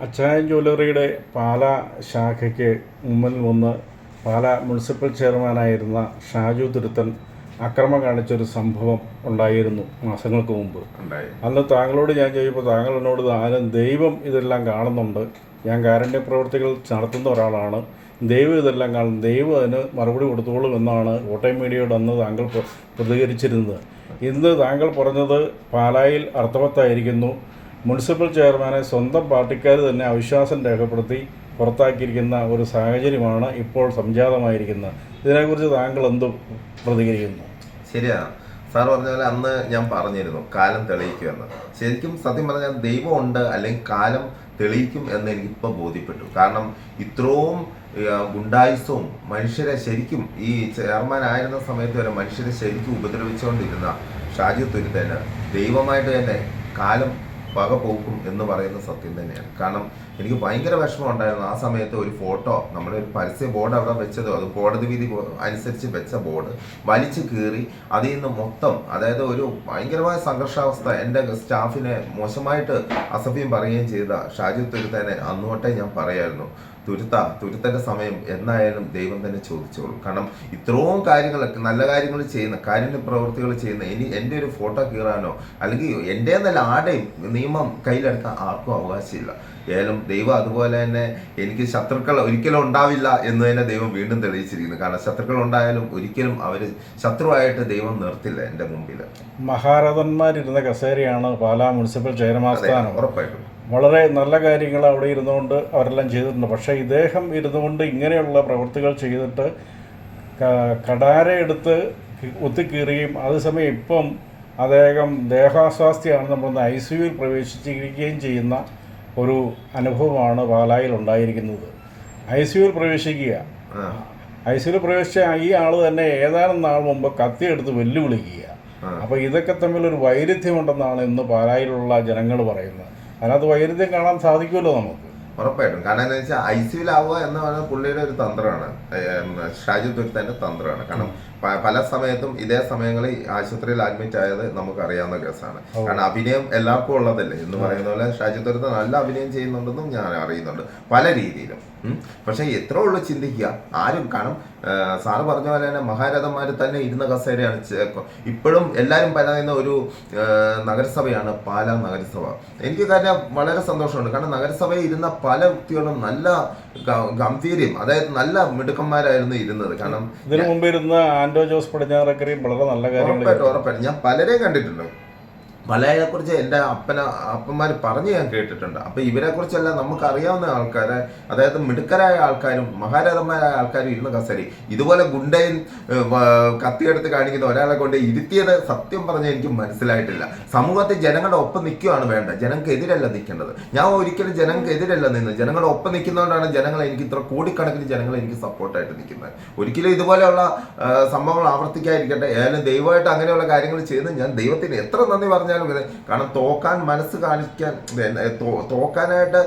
അച്ചായൻ ജ്വല്ലറിയുടെ പാല ശാഖയ്ക്ക് മുമ്പിൽ വന്ന് പാല മുനിസിപ്പൽ ചെയർമാനായിരുന്ന ഷാജു തിരുത്തൻ അക്രമം കാണിച്ചൊരു സംഭവം ഉണ്ടായിരുന്നു മാസങ്ങൾക്ക് മുമ്പ്. ഉണ്ടായി. അന്ന് താങ്കളോട് ഞാൻ ചോദിച്ചപ്പോൾ താങ്കൾ എന്നോട് ആരും ദൈവം ഇതെല്ലാം കാണുന്നുണ്ട്. ഞാൻ കാരുണ്യ പ്രവർത്തികൾ നടത്തുന്ന ഒരാളാണ്. ദൈവം ഇതെല്ലാം കാണും. ദൈവം അതിന് മറുപടി കൊടുത്തോളും എന്നാണ് കോട്ടയം മീഡിയയോട് അന്ന് താങ്കൾ പ്രതികരിച്ചിരുന്നത്. ഇന്ന് താങ്കൾ പറഞ്ഞത് പാലായിൽ അർത്ഥവത്തായിരിക്കുന്നു. മുനിസിപ്പൽ ചെയർമാനെ സ്വന്തം പാർട്ടിക്കാർ തന്നെ അവിശ്വാസം രേഖപ്പെടുത്തി പുറത്താക്കിയിരിക്കുന്ന ഒരു സാഹചര്യമാണ് ഇപ്പോൾ സംജാതമായിരിക്കുന്നത്. ഇതിനെക്കുറിച്ച് താങ്കൾ എന്ത് പ്രതികരിക്കുന്നു? ശരിയാ. സാർ പറഞ്ഞ പോലെ അന്ന് ഞാൻ പറഞ്ഞിരുന്നു കാലം തെളിയിക്കുമെന്ന്. ശരിക്കും സത്യം പറഞ്ഞാൽ ദൈവം ഉണ്ട് അല്ലെങ്കിൽ കാലം തെളിയിക്കും എന്ന് എനിക്കിപ്പോൾ ബോധ്യപ്പെട്ടു. കാരണം ഇത്രയും ഗുണ്ടായുസവും മനുഷ്യരെ ശരിക്കും ഈ ചെയർമാൻ ആയിരുന്ന സമയത്ത് വരെ മനുഷ്യരെ ശരിക്കും ഉപദ്രവിച്ചുകൊണ്ടിരുന്ന ഷാജി തുരുത്തേന് ദൈവമായിട്ട് തന്നെ കാലം പക പോക്കും എന്ന് പറയുന്ന സത്യം തന്നെയാണ്. കാരണം എനിക്ക് ഭയങ്കര വിഷമം ഉണ്ടായിരുന്നു ആ സമയത്ത് ഒരു ഫോട്ടോ നമ്മുടെ ഒരു പരസ്യ ബോർഡ് അവിടെ വെച്ചതോ. അത് കോടതി വിധി അനുസരിച്ച് വെച്ച ബോർഡ്. വലിച്ചു കീറി അതിൽ നിന്ന് മൊത്തം അതായത് ഒരു ഭയങ്കരമായ സംഘർഷാവസ്ഥ എന്റെ സ്റ്റാഫിനെ മോശമായിട്ട് അസഭ്യം പറയുകയും ചെയ്ത ഷാജി തുരുത്തേനെ അന്നോട്ടേ ഞാൻ പറയായിരുന്നു. തുരുത്ത തുരുത്തന്റെ സമയം എന്നായാലും ദൈവം തന്നെ ചോദിച്ചോളൂ. കാരണം ഇത്രയും കാര്യങ്ങളൊക്കെ നല്ല കാര്യങ്ങൾ ചെയ്യുന്ന കാരുണ്യ പ്രവൃത്തികൾ ചെയ്യുന്ന ഇനി എന്റെ ഒരു ഫോട്ടോ കീറാനോ അല്ലെങ്കിൽ എന്റെ എന്നല്ല ആടെയും നിയമം കയ്യിലെടുക്കാൻ ആർക്കും അവകാശമില്ല. ഏതായാലും ദൈവം അതുപോലെ തന്നെ എനിക്ക് ശത്രുക്കൾ ഒരിക്കലും ഉണ്ടാവില്ല എന്ന് തന്നെ ദൈവം വീണ്ടും തെളിയിച്ചിരിക്കുന്നു. കാരണം ശത്രുക്കൾ ഉണ്ടായാലും ഒരിക്കലും അവർ ശത്രുവായിട്ട് ദൈവം നിർത്തില്ല എന്റെ മുമ്പിൽ മഹാരഥന്മാരിരുന്ന കസേരയാണ് പാലാ മുനിസിപ്പൽ ചെയർമാൻ അതെ ഉറപ്പായിട്ടും. വളരെ നല്ല കാര്യങ്ങൾ അവിടെ ഇരുന്നുകൊണ്ട് അവരെല്ലാം ചെയ്തിട്ടുണ്ട്. പക്ഷേ ഇദ്ദേഹം ഇരുന്നുകൊണ്ട് ഇങ്ങനെയുള്ള പ്രവൃത്തികൾ ചെയ്തിട്ട് കടാര എടുത്ത് ഒത്തിക്കീറുകയും അതേസമയം ഇപ്പം അദ്ദേഹം ദേഹാസ്വാസ്ഥ്യമാണ് നമ്മളൊന്ന് ഐ സി യുവിൽ പ്രവേശിച്ചിരിക്കുകയും ചെയ്യുന്ന ഒരു അനുഭവമാണ് പാലായിൽ ഉണ്ടായിരിക്കുന്നത്. ഐ സി യുവിൽ പ്രവേശിക്കുക. ഐ സി യുവിൽ പ്രവേശിച്ച ഈ ആൾ തന്നെ ഏതാനും നാൾ മുമ്പ് കത്തിയെടുത്ത് വെല്ലുവിളിക്കുക. അപ്പൊ അപ്പോൾ ഇതൊക്കെ തമ്മിൽ ഒരു വൈരുദ്ധ്യമുണ്ടെന്നാണ് ഇന്ന് പാലായിലുള്ള ജനങ്ങൾ പറയുന്നത്. അതിനകത്ത് വൈരുദ്ധ്യം കാണാൻ സാധിക്കുമല്ലോ നമുക്ക്. ഉറപ്പായിട്ടും. കാരണം എന്താ വെച്ചാൽ ഐ സിയിലാവുക എന്ന് പറയുന്നത് പുള്ളിയുടെ ഒരു തന്ത്രമാണ്. ഷാജി തുരുത്തന്റെ തന്ത്രമാണ്. കാരണം പല സമയത്തും ഇതേ സമയങ്ങളിൽ ആശുപത്രിയിൽ അഡ്മിറ്റ് ആയത് നമുക്ക് അറിയാവുന്ന കേസാണ് കാരണം അഭിനയം എല്ലാവർക്കും ഉള്ളതല്ലേ? എന്ന് പറയുന്ന പോലെ ഷാജു തുരുത്ത നല്ല അഭിനയം ചെയ്യുന്നുണ്ടെന്നും ഞാൻ അറിയുന്നുണ്ട്. പല രീതിയിലും. പക്ഷെ എത്ര ഉള്ളു ചിന്തിക്കുക. ആരും കാരണം സാറ് പറഞ്ഞ പോലെ തന്നെ മഹാരഥന്മാർ തന്നെ ഇരുന്ന കസേരയാണ് ഇപ്പോഴും എല്ലാവരും പറയുന്ന ഒരു നഗരസഭയാണ് പാലാ നഗരസഭ. എനിക്ക് കാര്യം വളരെ സന്തോഷമുണ്ട്. കാരണം നഗരസഭയിൽ ഇരുന്ന പല വ്യക്തികളും നല്ല ഗംഭീര്യം അതായത് നല്ല മിടുക്കന്മാരായിരുന്നു ഇരുന്നത്. കാരണം ഇതിനു മുമ്പ് ഇരുന്ന ആൻഡോ ജോസ് പടിഞ്ഞാറക്കരയും വളരെ നല്ല കാര്യങ്ങൾ ഉറപ്പായിട്ടും ഉറപ്പായിട്ടും. ഞാൻ പലരെയും കണ്ടിട്ടുണ്ട്. പലരെ കുറിച്ച് എന്റെ അപ്പന അപ്പന്മാർ പറഞ്ഞ് ഞാൻ കേട്ടിട്ടുണ്ട്. അപ്പൊ ഇവരെ കുറിച്ചല്ല നമുക്ക് അറിയാവുന്ന ആൾക്കാരെ അതായത് മിടുക്കരായ ആൾക്കാരും മഹാരഥന്മാരായ ആൾക്കാരും ഇരുന്ന് കസരി ഇതുപോലെ ഗുണ്ടയും കത്തിയെടുത്ത് കാണിക്കുന്ന ഒരാളെ കൊണ്ട് ഇരുത്തിയത് സത്യം പറഞ്ഞാൽ എനിക്ക് മനസ്സിലായിട്ടില്ല. സമൂഹത്തിൽ ജനങ്ങളുടെ ഒപ്പം നിൽക്കുകയാണ് വേണ്ട ജനങ്ങൾക്ക് എതിരല്ല നിൽക്കേണ്ടത്. ഞാൻ ഒരിക്കലും ജനങ്ങൾക്ക് എതിരല്ല നിന്ന് ജനങ്ങളുടെ ഒപ്പം നിൽക്കുന്നതുകൊണ്ടാണ് ജനങ്ങൾ എനിക്ക് ഇത്ര കോടിക്കണക്കിന് ജനങ്ങൾ എനിക്ക് സപ്പോർട്ടായിട്ട് നിൽക്കുന്നത്. ഒരിക്കലും ഇതുപോലെയുള്ള സംഭവങ്ങൾ ആവർത്തിക്കാതിരിക്കട്ടെ. ഏതായാലും ദൈവമായിട്ട് അങ്ങനെയുള്ള കാര്യങ്ങൾ ചെയ്ത് ഞാൻ ദൈവത്തിന് എത്ര നന്ദി പറഞ്ഞാലും വരെ കാരണം തോക്കാൻ മനസ്സ് കാണിക്കാൻ തോക്കാനായിട്ട്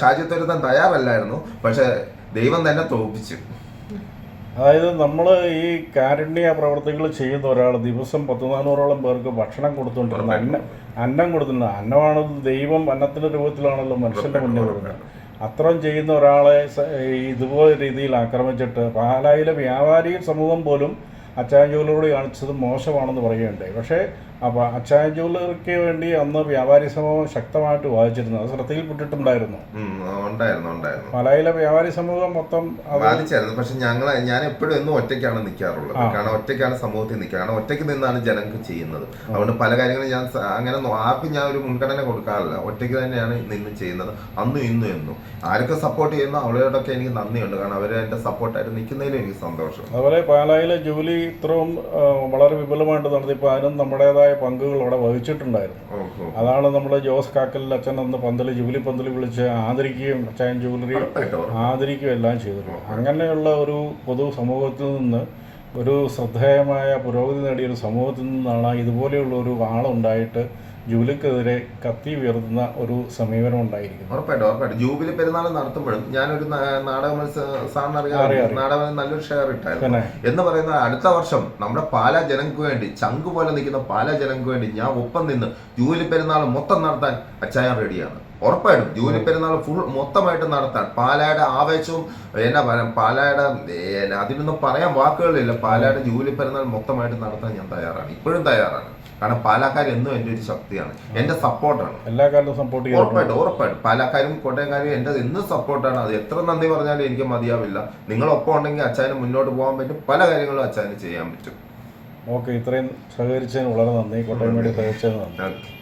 ഷാജി തുരുത്തൻ തയ്യാറല്ലായിരുന്നു. പക്ഷെ ദൈവം തന്നെ തോപ്പിച്ചു അതായത് നമ്മൾ ഈ കാരുണ്യ പ്രവർത്തികൾ ചെയ്യുന്ന ഒരാൾ ദിവസം പത്ത് നാനൂറോളം പേർക്ക് ഭക്ഷണം കൊടുത്തുകൊണ്ടിരുന്ന അന്നം അന്നം കൊടുത്തിട്ടുണ്ട്. അന്നമാണ് ദൈവം അന്നത്തിന്റെ രൂപത്തിലാണല്ലോ മനുഷ്യന്റെ മുന്നിൽ വരുന്നത്. അത്രയും ചെയ്യുന്ന ഒരാളെ ഇതുപോലെ രീതിയിൽ ആക്രമിച്ചിട്ട് പാലായിലെ വ്യാപാരി സമൂഹം പോലും അച്ചാഞ്ചോലോട് കാണിച്ചത് മോശമാണെന്ന് പറയുകയുണ്ടായി. പക്ഷേ അപ്പോൾ അച്ചായ ജ്വല്ലറിക്ക് വേണ്ടി അന്ന് വ്യാപാരി സമൂഹം ശക്തമായിട്ട് വാദിച്ചിരുന്നു. അത് ശ്രദ്ധയിൽപ്പെട്ടിട്ടുണ്ടായിരുന്നു മലയിലെ ഉണ്ടായിരുന്നു ഉണ്ടായിരുന്നു. പാലായിലെ വ്യാപാരി സമൂഹം മൊത്തം ബാധിച്ചായിരുന്നു പക്ഷെ ഞങ്ങൾ ഞാൻ എപ്പോഴും എന്നും ഒറ്റയ്ക്കാണ് നിൽക്കാറുള്ളത് കാരണം ഒറ്റയ്ക്കാണ് സമൂഹത്തിൽ നിൽക്കുക. കാരണം ഒറ്റയ്ക്ക് നിന്നാണ് ജനങ്ങൾക്ക് ചെയ്യുന്നത്. അതുകൊണ്ട് പല കാര്യങ്ങളും ഞാൻ അങ്ങനെ ആർക്കും ഞാൻ ഒരു മുൻഗണന കൊടുക്കാറില്ല. ഒറ്റയ്ക്ക് തന്നെയാണ് നിന്ന് ചെയ്യുന്നത്. അന്നും ഇന്നും എന്നും. ആരൊക്കെ സപ്പോർട്ട് ചെയ്യുന്നു അവരോടൊക്കെ എനിക്ക് നന്ദിയുണ്ട്. കാരണം അവർ എന്റെ സപ്പോർട്ടായിട്ട് നിൽക്കുന്നതിലും എനിക്ക് സന്തോഷം. അതുപോലെ പാലായിലെ ജോലി ഇത്രയും വളരെ വിപുലമായിട്ട് നടത്തി. നടത്തിയപ്പോൾ അതിനും നമ്മുടേതായ പങ്കുകൾ അവിടെ വഹിച്ചിട്ടുണ്ടായിരുന്നു അതാണ് നമ്മൾ ജോസ് കാക്കലിൽ അച്ഛൻ അന്ന് പന്തൽ ജൂലി പന്തൽ വിളിച്ച് ആദരിക്കുകയും അച്ഛൻ ഉറപ്പായിട്ടും ആദരിക്കുകയും എല്ലാം ചെയ്തിട്ടുണ്ട് അങ്ങനെയുള്ള ഒരു പൊതു സമൂഹത്തിൽ നിന്ന് ഒരു ശ്രദ്ധേയമായ പുരോഗതി നേടിയ ഒരു സമൂഹത്തിൽ നിന്നാണ് ഇതുപോലെയുള്ള ഒരു ആളുണ്ടായിട്ട് ജൂലിക്കെതിരെ കത്തി ഉയർത്തുന്ന ഒരു സമീപനം ഉണ്ടായിരിക്കും ഉറപ്പായിട്ടും ഉറപ്പായിട്ടും. ജൂബിലി പെരുന്നാൾ നടത്തുമ്പോഴും ഞാനൊരു നാടക മത്സരം. നാടകം നല്ലൊരു ഷെയർ ഇട്ടായിരുന്നു. എന്ന് പറയുന്ന അടുത്ത വർഷം നമ്മുടെ പാല ജനങ്ങൾക്ക് വേണ്ടി ചങ്ക് പോലെ നിൽക്കുന്ന പാല ജനങ്ങൾക്ക് വേണ്ടി ഞാൻ ഒപ്പം നിന്ന് ജൂബിലി പെരുന്നാൾ മൊത്തം നടത്താൻ അച്ചായൻ റെഡിയാണ് ഉറപ്പായിട്ടും ജൂലൈ പെരുന്നാൾ ഫുൾ മൊത്തമായിട്ട് നടത്താൻ. പാലായുടെ ആവേശവും എന്നാ പറയാം പാലായുടെ അതിനൊന്നും പറയാൻ വാക്കുകളില്ല. പാലായുടെ ജൂലൈ പെരുന്നാൾ മൊത്തമായിട്ട് നടത്താൻ ഞാൻ തയ്യാറാണ്. ഇപ്പോഴും തയ്യാറാണ്. കാരണം പാലക്കാർ എന്നും എന്റെ ഒരു ശക്തിയാണ്. എന്റെ സപ്പോർട്ടാണ്. എല്ലാ കാലത്തും സപ്പോർട്ട് ഉറപ്പായിട്ടും ഉറപ്പായിട്ടും. പാലക്കാരും കോട്ടയംകാരും എന്റെ എന്നും സപ്പോർട്ടാണ്. അത് എത്ര നന്ദി പറഞ്ഞാലും എനിക്ക് മതിയാവില്ല. നിങ്ങളൊപ്പം ഉണ്ടെങ്കിൽ അച്ഛന് മുന്നോട്ട് പോകാൻ പറ്റും. പല കാര്യങ്ങളും അച്ഛന് ചെയ്യാൻ പറ്റും. ഓക്കെ ഇത്രയും സഹകരിച്ചതിന് വളരെ നന്ദി. കോട്ടയം വേണ്ടി സഹകരിച്ചതിന് നന്ദി.